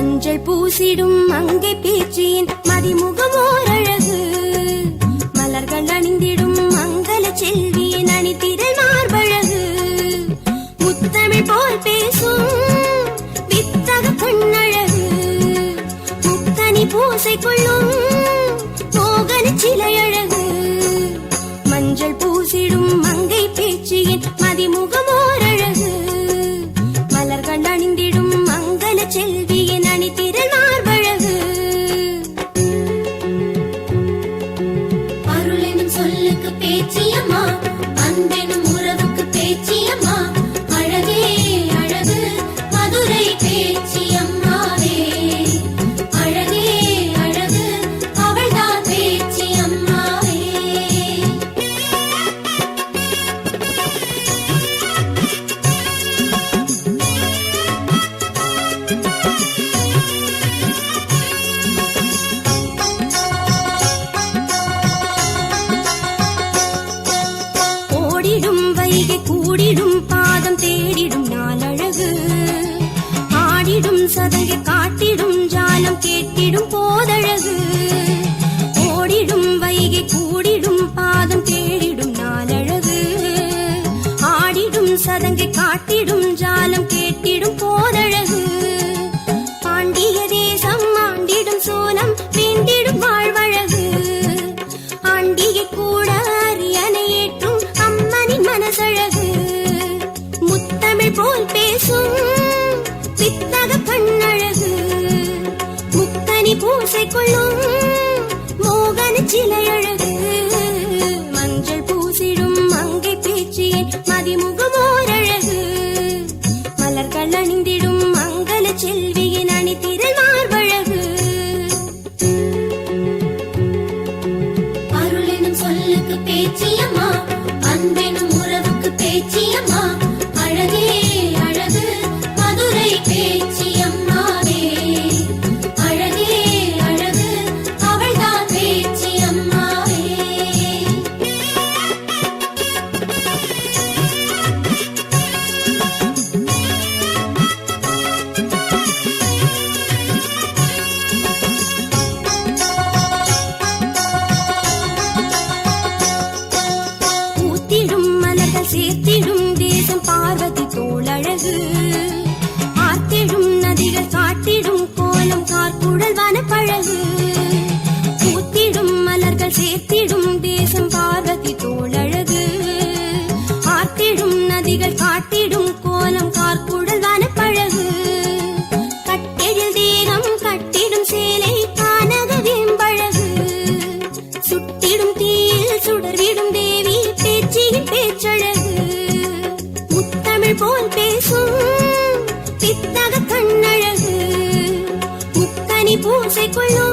மஞ்சள் பூசிடும் மங்கை பேச்சியின் மதிமுகமோர் அழகு மலர்கள் அணிந்திடும் மங்கள செல்வியின் அணித்திரள் மார்பழகு. முத்தமிழ் போல் பேசும் வித்தக பொன்னழகு. முத்தனி பூசை கொள்ளும் மோகன சிலையழகு. மஞ்சள் பூசிடும் மங்கை பேச்சியின் மதிமுகமோர் பேச்சியம்மா அன்பெனும் உறவுக்கு பேச்சியம்மா. அழகே அழகு மதுரை பேச்சியம்மாவே கூடிடும் போல் பேசும் வித்தக கண்ணழகு முக்கனி பூசை கொள்ளும் மோகன சிலை அழகு மஞ்சள் பூசிடும் மங்கை பேச்சியின் மதிமுகமோர் அழகு மலர்கள் அணிந்திடும் மங்கள செல்வியின் அணித்திரள் மார்பழகு. அருளினும் சொல்லுக்கு பேச்சியம்மா அன்பெனும் சேர்த்திடும் தேசம் பார்வதி தோழழகு. ஆர்த்திடும் நதிகள் காட்டிடும் கோலம் கார்குடல் வனப்பழகு. கட்டெழில் தேகம் கட்டிடும் சேலை கானக வேம்பழகு. சுட்டிடும் தீயில் சுடர்விடும் தேவி பேச்சியின் பேச்சழகு. முத்தமிழ் போல் பேசும் பித்தக கண்ணழகு. முக்கனி பூசை கொள்ளும்